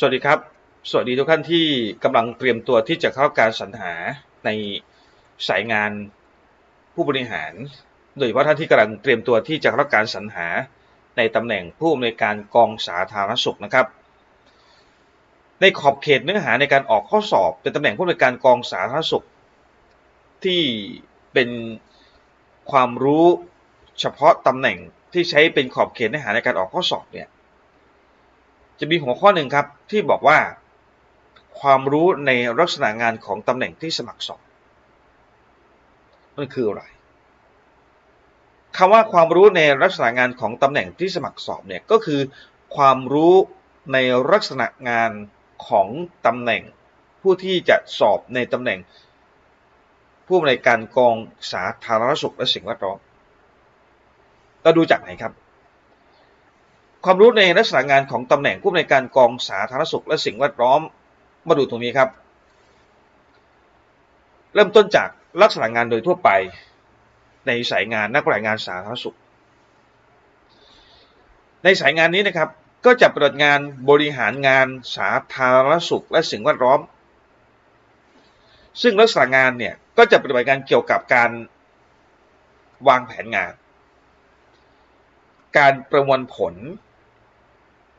สวัสดีครับ สวัสดีทุกท่านที่กำลังเตรียมตัวที่จะเข้าการสรรหาในสายงานผู้บริหาร โดยเฉพาะท่านที่กำลังเตรียมตัวที่จะเข้าการสรรหาในตำแหน่งผู้อำนวยการกองสาธารณสุขนะครับ ในขอบเขตเนื้อหาในการออกข้อสอบเป็นตำแหน่งผู้อำนวยการกองสาธารณสุข ที่เป็นความรู้เฉพาะตำแหน่งที่ใช้เป็นขอบเขตเนื้อหาในการออกข้อสอบเนี่ย จะมีหัวข้อหนึ่งครับที่บอกว่า ความรู้ในลักษณะงานของตำแหน่งที่สมัครสอบมันคืออะไรคำว่าความรู้ในลักษณะงานของตำแหน่งที่สมัครสอบเนี่ยก็คือความรู้ในลักษณะงานของตำแหน่ง ผู้ที่จะสอบในตำแหน่ง ผู้อำนวยการกองสาธารณสุขและสิ่งแวดล้อมเราดูจากไหนครับ ความรู้ในลักษณะงานของตำแหน่งผู้อำนวยการกองสาธารณสุขและสิ่งแวดล้อมมาดูตรงนี้ครับ เริ่มต้นจากลักษณะงานโดยทั่วไปในสายงานนักรารงานสาธารณสุข ในสายงานนี้นะครับก็จะปฏิบัติงานบริหารงานสาธารณสุขและสิ่งแวดล้อม ซึ่งลักษณะงานเนี่ยก็จะปฏิบัติงานเกี่ยวกับการวางแผนงาน การประมวลผล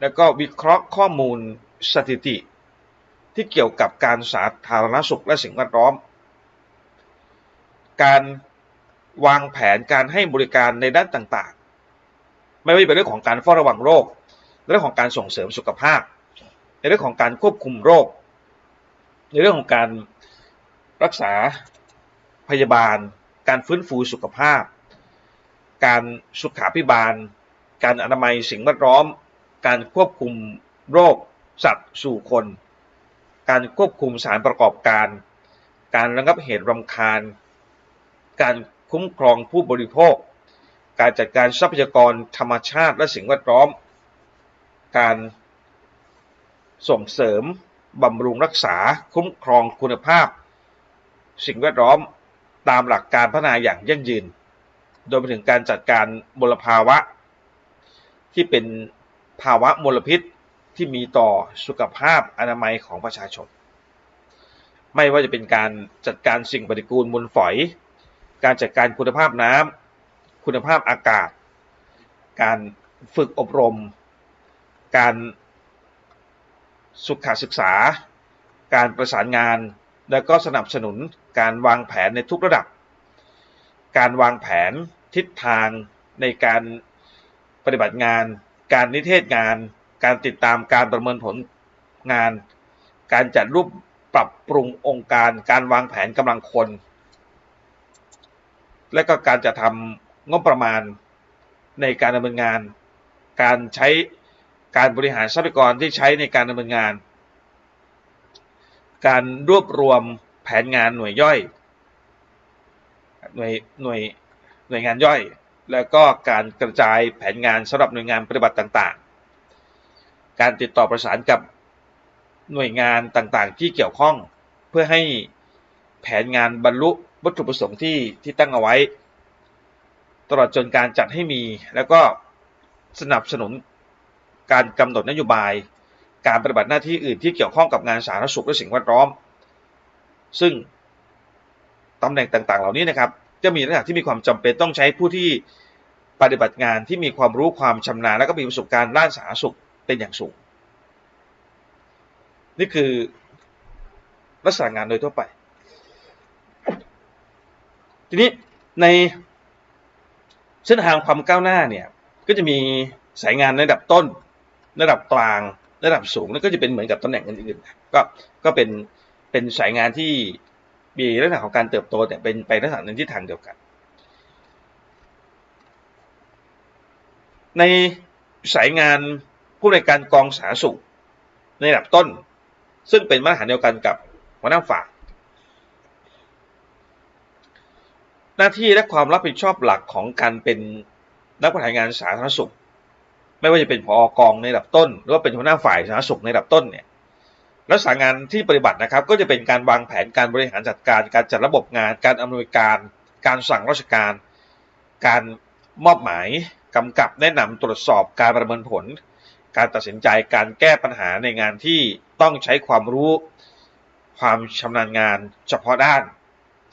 แล้วก็วิเคราะห์ข้อมูลสถิติ ที่เกี่ยวกับการสาธารณสุขและสิ่งแวดล้อม การวางแผนการให้บริการในด้านต่างๆ ไม่ว่าจะเป็นเรื่องของการเฝ้าระวังโรค เรื่องของการส่งเสริมสุขภาพ ในเรื่องของการควบคุมโรค ในเรื่องของการรักษาพยาบาล การฟื้นฟูสุขภาพ การสุขาพิบาล การอนามัยสิ่งแวดล้อม การควบคุมโรคสัตว์สู่คน การควบคุมสารประกอบการ การระงับเหตุรำคาญ การคุ้มครองผู้บริโภค การจัดการทรัพยากรธรรมชาติและสิ่งแวดล้อม การส่งเสริมบำรุงรักษาคุ้มครองคุณภาพ สิ่งแวดล้อมตามหลักการพัฒนาอย่างยั่งยืน โดยไปถึงการจัดการมลภาวะ ที่เป็น ภาวะมลพิษที่มีต่อสุขภาพอนามัยของประชาชน ไม่ว่าจะเป็นการจัดการสิ่งปฏิกูลมูลฝอย การจัดการคุณภาพน้ำคุณภาพอากาศ การฝึกอบรม การสุขศึกษา การประสานงาน และก็สนับสนุนการวางแผนในทุกระดับ การวางแผนทิศทางในการปฏิบัติงาน การนิเทศงาน การติดตามการประเมินผลงาน การจัดรูปปรับปรุงองค์การ การวางแผนกำลังคน และก็การจะทำงบประมาณในการดำเนินงาน การใช้การบริหารทรัพยากรที่ใช้ในการดำเนินงาน การรวบรวมแผนงานหน่วยย่อย หน่วยหน่วยหน่วยงานย่อย แล้วก็การกระจายแผนงานสำหรับหน่วยงานปฏิบัติต่างๆ การติดต่อประสานกับหน่วยงานต่างๆ ที่เกี่ยวข้องเพื่อให้แผนงานบรรลุวัตถุประสงค์ที่ที่ตั้งเอาไว้ ตลอดจนการจัดให้มีแล้วก็สนับสนุนการกำหนดนโยบาย การปฏิบัติหน้าที่อื่นที่เกี่ยวข้องกับงานสาธารณสุขและสิ่งแวดล้อม ซึ่งตำแหน่งต่างๆ เหล่านี้นะครับ จะมีลักษณะที่มีความจำเป็นต้องใช้ผู้ที่ปฏิบัติงานที่มีความรู้ความชำนาญ และก็มีประสบการณ์ด้านสาธารณสุขเป็นอย่างสูง นี่คือลักษณะงานโดยทั่วไป ทีนี้ในเส้นทางความก้าวหน้าเนี่ยก็จะมีสายงานระดับต้น ระดับกลาง ระดับสูงแล้วก็จะเป็นเหมือนกับตำแหน่งอื่นๆก็ก็เป็นเป็นสายงานที่ มีลักษณะของการเติบโตเนี่ยเป็นไปลักษณะในทิศทางเดียวกัน ในสายงานผู้ในการกองสาธารณสุขในระดับต้น ซึ่งเป็นมาตรฐานเดียวกันกับหัวหน้าฝ่ายหน้าที่และความรับผิดชอบหลักของการเป็นนักบริหารงานสาธารณสุข ไม่ว่าจะเป็นผอกองในระดับต้น หรือว่าเป็นหัวหน้าฝ่ายสาธารณสุขในระดับต้นเนี่ย ลักษณะงานที่ปฏิบัตินะครับ ก็จะเป็นการวางแผนการบริหารจัดการ การจัดระบบงาน การอำนวยการ การสั่งราชการ การมอบหมายกำกับแนะนำตรวจสอบการประเมินผล การตัดสินใจการแก้ปัญหาในงานที่ต้องใช้ความรู้ ความชำนาญงานเฉพาะด้าน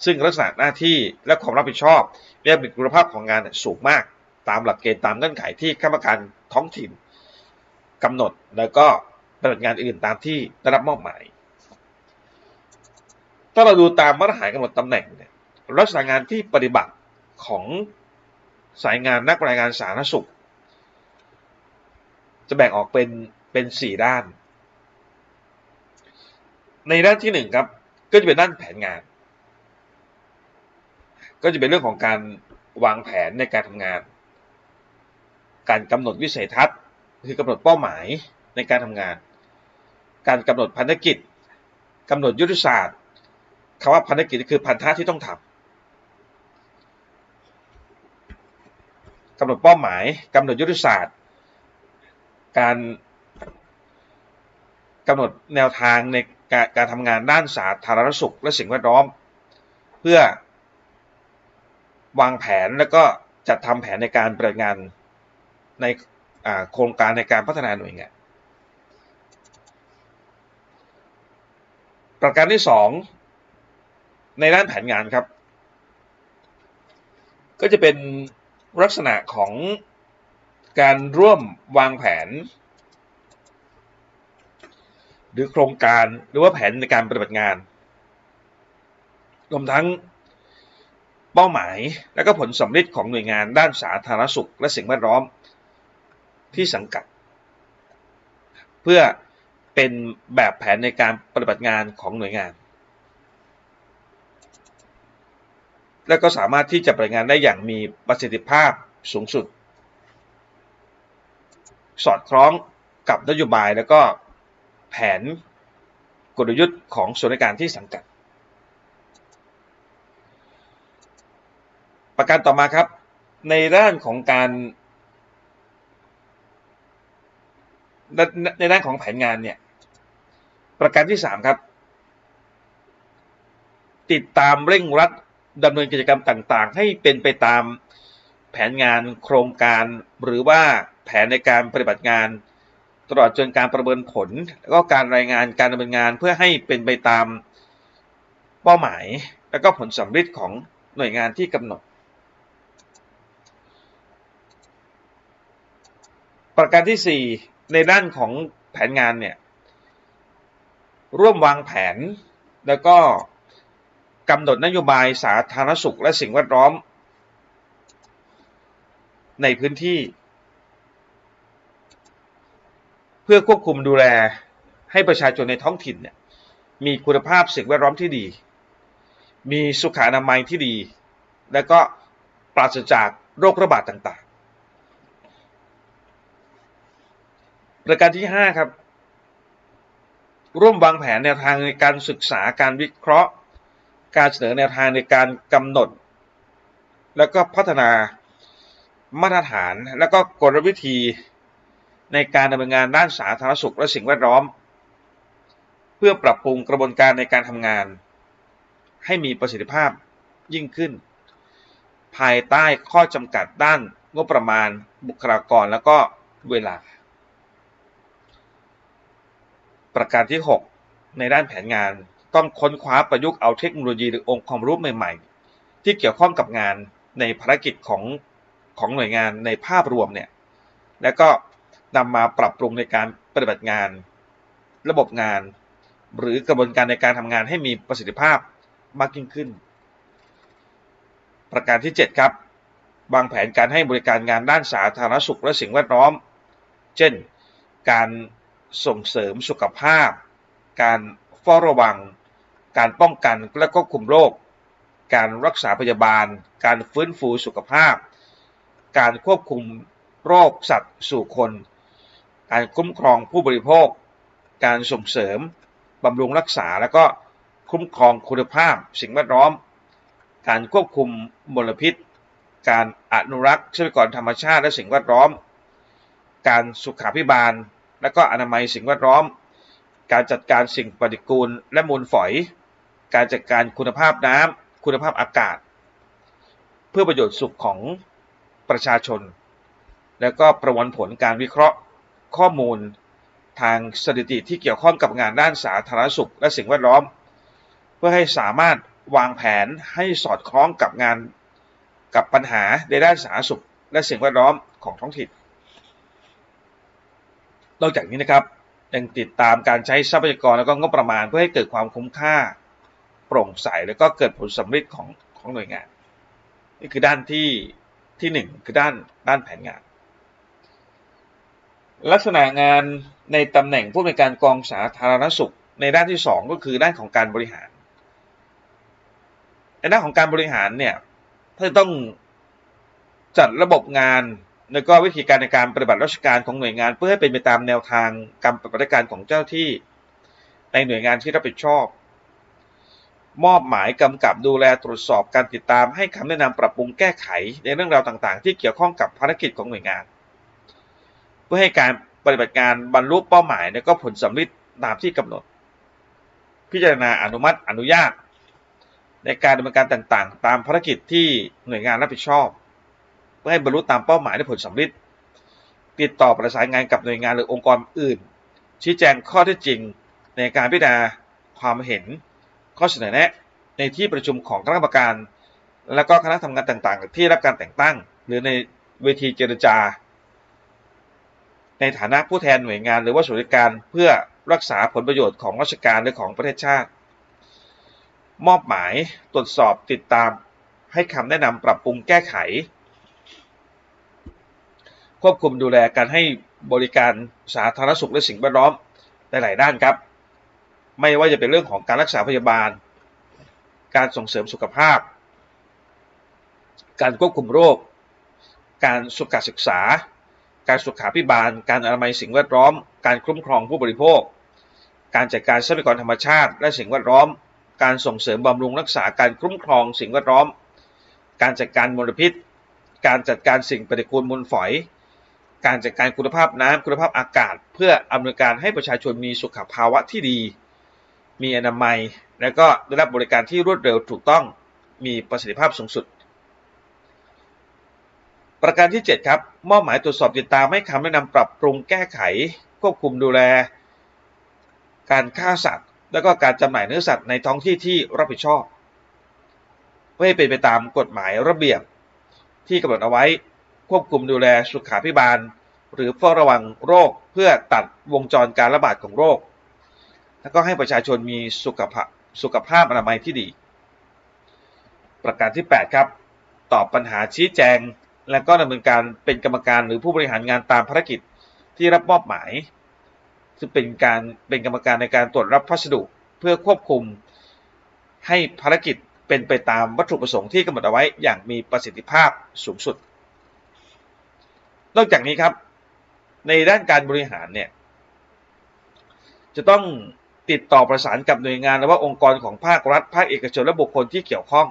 ซึ่งลักษณะหน้าที่และความรับผิดชอบและมีคุณภาพของงานสูงมาก ตามหลักเกณฑ์ตามเงื่อนไขที่ข้าราชการท้องถิ่นกำหนดแล้วก็ ปฏิบัติงานอื่นตามที่ได้รับมอบหมาย ถ้าเราดูตามมาตรฐานกำหนดตำแหน่งเนี่ยลักษณะงานที่ปฏิบัติของสายงานนักรายงานสาธารณสุข จะแบ่งออกเป็นเป็นสี่ด้าน ในด้านที่หนึ่งครับ ก็จะเป็นด้านแผนงาน ก็จะเป็นเรื่องของการวางแผนในการทำงาน การกำหนดวิสัยทัศน์ คือกำหนดเป้าหมาย ในการทำงาน การกำหนดพันธกิจกำหนดยุทธศาสตร์คำว่าพันธกิจคือพันธะที่ต้องทำกำหนดเป้าหมายกำหนดยุทธศาสตร์ การกำหนดแนวทางในการการทำงานด้านสาธารณสุขและสิ่งแวดล้อม เพื่อวางแผนแล้วก็จัดทำแผนในการปฏิบัติงานในโครงการในการพัฒนาหน่วยงาน ประการที่สองในด้านแผนงานครับ ก็จะเป็นลักษณะของการร่วมวางแผน หรือโครงการหรือว่าแผนในการปฏิบัติงานรวมทั้งเป้าหมายและก็ผลสำเร็จของหน่วยงานด้านสาธารณสุข และสิ่งแวดล้อมที่สังกัด เพื่อ เป็นแบบแผนในการปฏิบัติงานของหน่วยงาน และก็สามารถที่จะปฏิบัติงานได้อย่างมีประสิทธิภาพสูงสุด สอดคล้องกับนโยบายแล้วก็แผนกลยุทธ์ของส่วนราชการที่สังกัด ประการต่อมาครับ ในด้านของการในด้านของแผนงานเนี่ย ประการที่3ครับ ติดตามเร่งรัดดำเนินกิจกรรมต่างๆ ให้เป็นไปตามแผนงานโครงการ หรือว่าแผนในการปฏิบัติงาน ตลอดจนการประเมินผล แล้วก็การรายงานการดำเนินงานเพื่อให้เป็นไปตามเป้าหมาย และก็ผลสำเร็จของหน่วยงานที่กำหนด ประการที่ 4 ในด้านของแผนงานเนี่ย ร่วมวางแผน แล้วก็กำหนดนโยบายสาธารณสุขและสิ่งแวดล้อม ในพื้นที่ เพื่อควบคุมดูแลให้ประชาชนในท้องถิ่นเนี่ยมีคุณภาพสิ่งแวดล้อมที่ดี มีสุขอนามัยที่ดี และก็ปราศจากโรคระบาดต่างๆ ประการที่ 5 ครับ ร่วมวางแผนแนวทางในการศึกษาการวิเคราะห์ การเสนอแนวทางในการกำหนด แล้วก็พัฒนามาตรฐาน และก็กลวิธีในการดำเนินงานด้านสาธารณสุขและสิ่งแวดล้อม เพื่อปรับปรุงกระบวนการในการทำงาน ให้มีประสิทธิภาพยิ่งขึ้น ภายใต้ข้อจำกัดด้านงบประมาณบุคลากรและก็เวลา ประการที่ 6 ในด้านแผนงานต้องค้นคว้าประยุกต์เอาเทคโนโลยีหรือองค์ความรู้ใหม่ ๆ ที่เกี่ยวข้องกับงานในภารกิจของของหน่วยงานในภาพรวมเนี่ยแล้วก็นำมาปรับปรุงในการปฏิบัติงาน ระบบงาน หรือกระบวนการในการทำงานให้มีประสิทธิภาพมากยิ่งขึ้น ประการที่ 7 ครับวางแผนการให้บริการงานด้านสาธารณสุขและสิ่งแวดล้อม เช่น การ ส่งเสริมสุขภาพ การเฝ้าระวัง การป้องกันและควบคุมโรค การรักษาพยาบาล การฟื้นฟูสุขภาพ การควบคุมโรคสัตว์สู่คน การคุ้มครองผู้บริโภค การส่งเสริมบำรุงรักษาและก็คุ้มครองคุณภาพสิ่งแวดล้อม การควบคุมมลพิษ การอนุรักษ์ทรัพยากรธรรมชาติและสิ่งแวดล้อม การสุขาพิบาล และก็อนามัยสิ่งแวดล้อม การจัดการสิ่งปฏิกูลและมูลฝอย การจัดการคุณภาพน้ำคุณภาพอากาศ เพื่อประโยชน์สุขของประชาชน แล้วก็ประมวลผลการวิเคราะห์ข้อมูลทางสถิติที่เกี่ยวข้องกับงานด้านสาธารณสุขและสิ่งแวดล้อม เพื่อให้สามารถวางแผนให้สอดคล้องกับงานกับปัญหาในด้านสาธารณสุขและสิ่งแวดล้อมของท้องถิ่น นอกจากนี้นะครับยังติดตามการใช้ทรัพยากรและก็งบประมาณเพื่อให้เกิดความคุ้มค่า โปร่งใสแล้วก็เกิดผลสำเร็จของของหน่วยงาน นี่คือด้านที่ที่หนึ่งคือด้านด้านแผนงาน ลักษณะงานในตำแหน่งผู้ในการกองสาธารณสุข ในด้านที่สองก็คือด้านของการบริหารในด้านของการบริหารเนี่ยถ้าต้องจัดระบบงาน แล้วก็วิธีการในการปฏิบัติราชการของหน่วยงาน เพื่อให้เป็นไปตามแนวทางการปฏิบัติการของเจ้าที่ ในหน่วยงานที่รับผิดชอบ มอบหมายกำกับดูแลตรวจสอบการติดตามให้คำแนะนำปรับปรุงแก้ไขในเรื่องราวต่างๆ ที่เกี่ยวข้องกับภารกิจของหน่วยงาน เพื่อให้การปฏิบัติการบรรลุเป้าหมายและก็ผลสำเร็จตามที่กำหนด พิจารณาอนุมัติอนุญาต ในการดำเนินการต่างๆ ตามภารกิจที่หน่วยงานรับผิดชอบ พื่อให้บรรลุตามเป้าหมายและผลสำเร็จติดต่อประสานงานกับหน่วยงานหรือองค์กรอื่น ชี้แจงข้อเท็จจริงในการพิจารณาความเห็น ข้อเสนอแนะ ในที่ประชุมของคณะกรรมการ และก็คณะทำงานต่างๆ ที่รับการแต่งตั้ง หรือในเวทีเจรจา ในฐานะผู้แทนหน่วยงาน หรือว่าส่วนราชการเพื่อรักษาผลประโยชน์ของราชการหรือของประเทศชาติ มอบหมายตรวจสอบติดตามให้คำแนะนำปรับปรุงแก้ไข ควบคุมดูแลการให้บริการสาธารณสุขและสิ่งแวดล้อมหลายด้านครับ ไม่ว่าจะเป็นเรื่องของการรักษาพยาบาล การส่งเสริมสุขภาพ การควบคุมโรค การสุขศึกษา การสุขาพิบาล การอนามัยสิ่งแวดล้อม การคุ้มครองผู้บริโภค การจัดการทรัพยากรธรรมชาติ และสิ่งแวดล้อม การส่งเสริมบำรุงรักษาการคุ้มครองสิ่งแวดล้อม การจัดการมลพิษ การจัดการสิ่งปฏิกูลมูลฝอย การจัดการคุณภาพน้ำคุณภาพอากาศ เพื่ออำนวยการให้ประชาชนมีสุขภาวะที่ดี มีอนามัย และก็ได้รับบริการที่รวดเร็วถูกต้องมีประสิทธิภาพสูงสุด ประการที่ 7 ครับ มอบหมายตรวจสอบติดตามให้คำแนะนำปรับปรุงแก้ไข ควบคุมดูแล การฆ่าสัตว์ และก็การจำหน่ายเนื้อสัตว์ในท้องที่ที่รับผิดชอบเพื่อให้เป็นไปตามกฎหมายระเบียบที่กำหนดเอาไว้ ควบคุมดูแลสุขาพิบาล หรือเฝ้าระวังโรคเพื่อตัดวงจรการระบาดของโรค แล้วก็ให้ประชาชนมีสุขภาพสุขภาพอนามัยที่ดี ประการที่ 8 ครับ ตอบปัญหาชี้แจง และก็ดำเนินการเป็นกรรมการหรือผู้บริหารงานตามภารกิจที่รับมอบหมาย ซึ่งเป็นการเป็นกรรมการในการตรวจรับพัสดุเพื่อควบคุมให้ภารกิจเป็นไปตามวัตถุประสงค์ที่กำหนดเอาไว้อย่างมีประสิทธิภาพสูงสุด นอกจากนี้ครับ ในด้านการบริหารเนี่ย จะต้องติดต่อประสานกับหน่วยงานหรือว่าองค์กรของภาครัฐ ภาคเอกชนและบุคคลที่เกี่ยวข้อง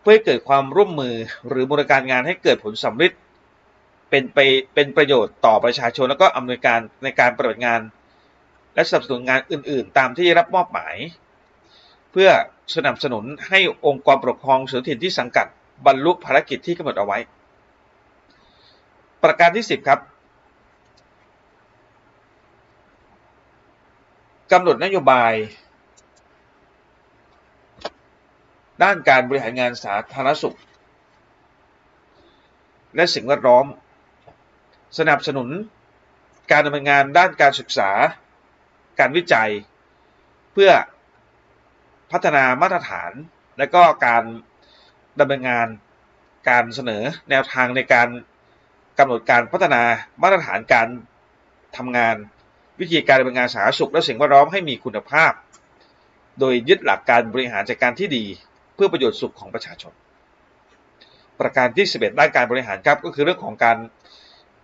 เพื่อให้เกิดความร่วมมือหรือบริการงานให้เกิดผลสำเร็จเป็นไปเป็นประโยชน์ต่อประชาชนแล้วก็อำนวยการในการปฏิบัติงาน และสนับสนุนงานอื่น ๆ ตามที่รับมอบหมาย เพื่อสนับสนุนให้องค์กรปกครองส่วนถิ่นที่สังกัดบรรลุภารกิจที่กำหนดเอาไว้ ประการที่ 10 ครับกำหนดนโยบาย ด้านการบริหารงานสาธารณสุข และสิ่งแวดล้อม สนับสนุนการดำเนินงานด้านการศึกษา การวิจัย เพื่อพัฒนามาตรฐาน และก็การดำเนินงานการเสนอแนวทางในการ กำหนดการพัฒนามาตรฐานการทำงาน วิธีการดำเนินงานสาธารณสุขและสิ่งแวดล้อมให้มีคุณภาพ โดยยึดหลักการบริหารจัดการที่ดี เพื่อประโยชน์สุขของประชาชน ประการที่ 11 ด้านการบริหารครับก็คือเรื่องของการ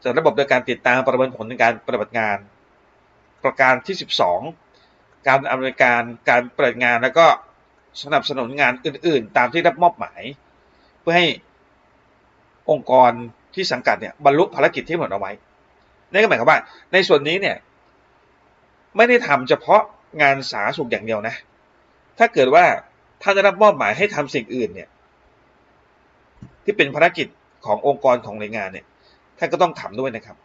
จัดระบบโดยการติดตามประเมินผลในการปฏิบัติงาน ประการที่ 12 การอำนวยการการปฏิบัติงานแล้วก็สนับสนุนงานอื่น ๆ ตามที่รับมอบหมาย เพื่อให้องค์กร ที่สังกัดเนี่ยบรรลุภารกิจที่หมดเอาไว้นั่นก็หมายความว่า ในส่วนนี้เนี่ยไม่ได้ทำเฉพาะงานสาธารณสุขอย่างเดียวนะ ถ้าเกิดว่าท่านได้รับมอบหมายให้ทำสิ่งอื่นเนี่ย ที่เป็นภารกิจขององค์กรของหน่วยงานเนี่ยท่านก็ต้องทำด้วยนะครับ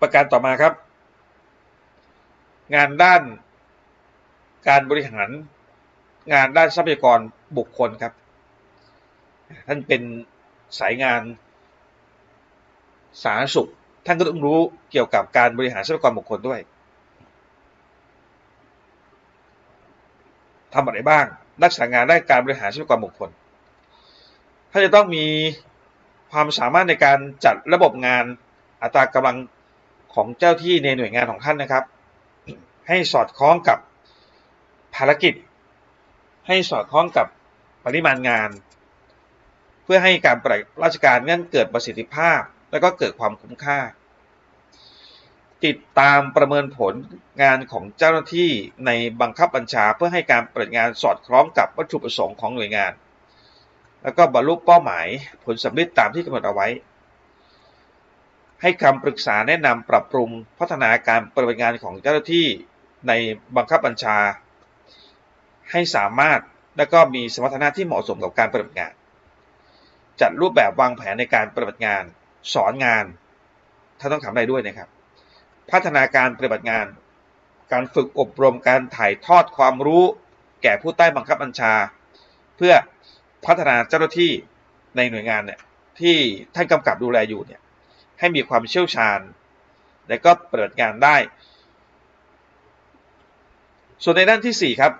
ประการต่อมาครับ งานด้านการบริหารงานด้านทรัพยากรบุคคลครับ ท่านเป็นสายงานสาธารณสุข ท่านก็ต้องรู้เกี่ยวกับการบริหารทรัพยากรบุคคลด้วยทำอะไรบ้าง รักษางานได้การบริหารทรัพยากรบุคคลท่านจะต้องมีความสามารถในการจัดระบบงานอัตรากำลังของเจ้าที่ในหน่วยงานของท่านนะครับ ให้สอดคล้องกับภารกิจ ให้สอดคล้องกับปริมาณงาน เพื่อให้การปฏิราชการนั้นเกิดประสิทธิภาพ และก็เกิดความคุ้มค่า ติดตามประเมินผลงานของเจ้าหน้าที่ในบังคับบัญชา เพื่อให้การปฏิบัติงานสอดคล้องกับวัตถุประสงค์ของหน่วยงาน แล้วก็บรรลุเป้าหมายผลสำเร็จตามที่กำหนดเอาไว้ ให้คำปรึกษาแนะนำปรับปรุงพัฒนาการปฏิบัติงานของเจ้าหน้าที่ในบังคับบัญชา ให้สามารถและก็มีสมรรถนะที่เหมาะสมกับการปฏิบัติงาน จัดรูปแบบวางแผนในการปฏิบัติงาน สอนงานท่านต้องทำอะไรด้วยนะครับ พัฒนาการปฏิบัติงาน การฝึกอบรมการถ่ายทอดความรู้ แก่ผู้ใต้บังคับบัญชา เพื่อพัฒนาเจ้าหน้าที่ในหน่วยงานเนี่ยที่ท่านกำกับดูแลอยู่เนี่ยให้มีความเชี่ยวชาญ และก็เปิดงานได้ ส่วนในด้านที่ 4 ครับ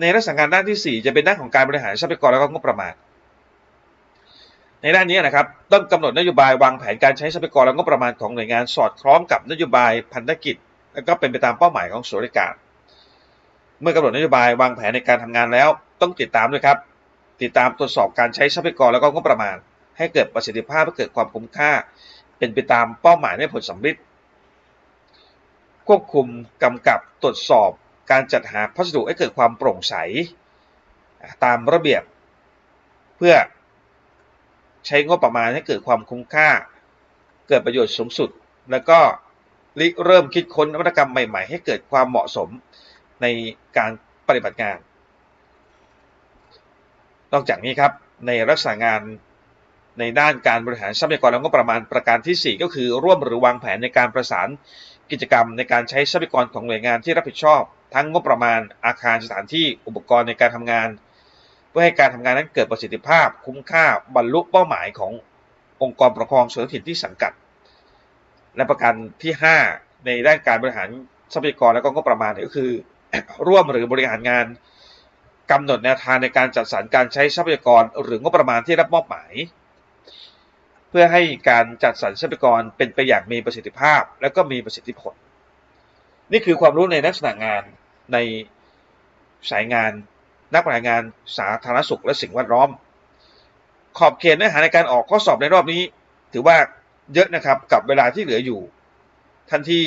ในรักษางานด้านที่ 4 จะเป็นด้านของการบริหารทรัพยากรและก็งบประมาณ ในด้านนี้นะครับต้องกำหนดนโยบายวางแผนการใช้ทรัพยากรและงบประมาณของหน่วยงานสอดคล้องกับนโยบายพันธกิจ และก็เป็นไปตามเป้าหมายของส่วนราชการ เมื่อกำหนดนโยบายวางแผนในการทำงานแล้ว ต้องติดตามด้วยครับ ติดตามตรวจสอบการใช้ทรัพยากรและก็งบประมาณ ให้เกิดประสิทธิภาพและเกิดความคุ้มค่า เป็นไปตามเป้าหมายในผลสำเร็จควบคุมกำกับตรวจสอบการจัดหาพัสดุให้เกิดความโปร่งใส ตามระเบียบ เพื่อ ใช้งบประมาณให้เกิดความคุ้มค่า เกิดประโยชน์สูงสุด แล้วก็ริเริ่มคิดค้นนวัตกรรมใหม่ ๆ ให้เกิดความเหมาะสมในการปฏิบัติงาน นอกจากนี้ครับในรักษางานในด้านการบริหารทรัพยากรและงบประมาณประการที่ 4 ก็คือร่วมหรือวางแผนในการประสานกิจกรรมในการใช้ทรัพยากรของหน่วยงานที่รับผิดชอบ ทั้งงบประมาณอาคารสถานที่อุปกรณ์ในการทำงาน พื่อให้การทำงานนั้นเกิดประสิทธิภาพ คุ้มค่าบรรลุเป้าหมายขององค์กรปกครองส่วนท้องถิ่นที่สังกัด และประการที่ 5 ในด้านการบริหารทรัพยากรและก็งบประมาณก็คือ ร่วมหรือบริหารงานกำหนดแนวทางในการจัดสรรการใช้ทรัพยากรหรืองบประมาณที่รับมอบหมาย เพื่อให้การจัดสรรทรัพยากรเป็นไปอย่างมีประสิทธิภาพ และก็มีประสิทธิผล นี่คือความรู้ในลักษณะงานในสายงาน นักบริหารงานสาธารณสุขและสิ่งแวดล้อม ขอบเขตเนื้อหาในการออกข้อสอบในรอบนี้ ถือว่าเยอะนะครับกับเวลาที่เหลืออยู่ ท่านที่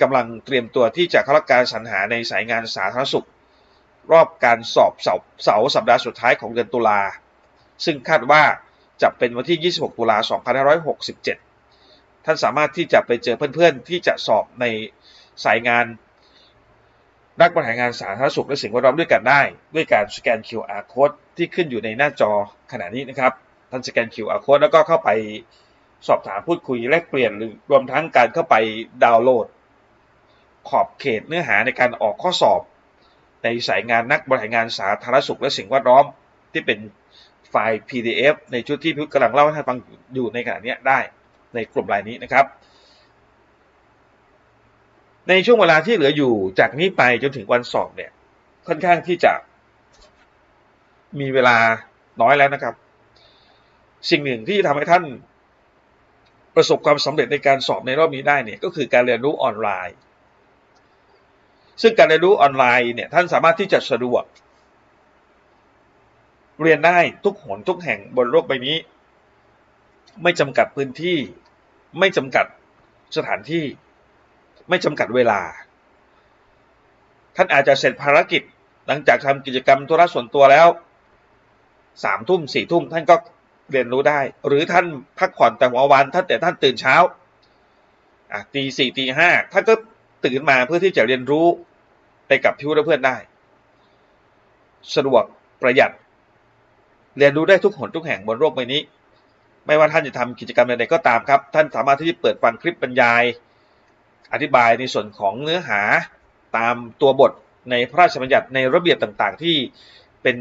กำลังเตรียมตัวที่จะเข้ารับการสรรหาในสายงานสาธารณสุข รอบการสอบเสาเสาสัปดาห์สุดท้ายของเดือนตุลาซึ่งคาดว่าจะเป็นวันที่ 26 ตุลา 2567 ท่านสามารถที่จะไปเจอเพื่อนๆ ที่จะสอบในสายงาน นักบริหารงานสาธารณสุขและสิ่งแวดล้อมด้วยกันได้ ด้วยการสแกน QR code ที่ขึ้นอยู่ในหน้าจอขณะนี้นะครับ ท่านสแกน QR code แล้วก็เข้าไปสอบถามพูดคุยแลกเปลี่ยนหรือรวมทั้งการเข้าไปดาวน์โหลด ขอบเขตเนื้อหาในการออกข้อสอบ ในสายงานนักบริหารงานสาธารณสุขและสิ่งแวดล้อม ที่เป็นไฟล์ PDF ในชุดที่พิกำลังเล่าให้ท่านฟังอยู่ในขณะนี้ได้ในกลุ่มรายนี้นะครับ ในช่วงเวลาที่เหลืออยู่จากนี้ไปจนถึงวันสอบเนี่ย ค่อนข้างที่จะมีเวลาน้อยแล้วนะครับ สิ่งหนึ่งที่ทำให้ท่านประสบความสำเร็จในการสอบในรอบนี้ได้เนี่ยก็คือการเรียนรู้ออนไลน์ ซึ่งการเรียนรู้ออนไลน์เนี่ยท่านสามารถที่จะสะดวก เรียนได้ทุกหนทุกแห่งบนโลกใบนี้ ไม่จำกัดพื้นที่ ไม่จำกัดสถานที่ ไม่จำกัดเวลา ท่านอาจจะเสร็จภารกิจหลังจากทำกิจกรรมธุระส่วนตัวแล้วสามทุ่มสี่ทุ่มท่านก็เรียนรู้ได้ หรือท่านพักผ่อนแต่หัววันท่านแต่ท่านตื่นเช้าตีสี่ตีห้าท่านก็ตื่นมาเพื่อที่จะเรียนรู้ไปกับพิวและเพื่อนได้ สะดวกประหยัด เรียนรู้ได้ทุกหนทุกแห่งบนโลกใบนี้ ไม่ว่าท่านจะทำกิจกรรมใดๆก็ตามครับ ท่านสามารถที่จะเปิดฟังคลิปบรรยาย อธิบายในส่วนของเนื้อหาตามตัวบทในพระราชบัญญัติในระเบียบต่างๆ ที่เป็น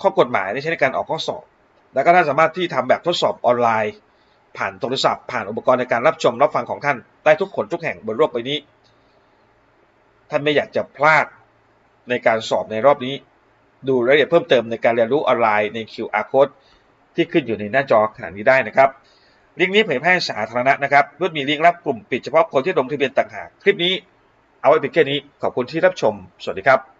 ข้อกฎหมายที่ใช้ในการออกข้อสอบ แล้วก็ท่านสามารถที่ทำแบบทดสอบออนไลน์ ผ่านโทรศัพท์ ผ่านอุปกรณ์ในการรับชมรับฟังของท่านได้ทุกคนทุกแห่งบนโลกใบนี้ ท่านไม่อยากจะพลาดในการสอบในรอบนี้ ดูรายละเอียดเพิ่มเติมในการเรียนรู้ออนไลน์ใน QR code ที่ขึ้นอยู่ในหน้าจอขณะนี้ได้นะครับ ลิงก์นี้เผยแพร่สาธารณะนะครับเพื่อมีลิงก์รับกลุ่มปิดเฉพาะคนที่ลงทะเบียนต่างหาก คลิปนี้เอาไว้เพียงแค่นี้ ขอบคุณที่รับชม สวัสดีครับ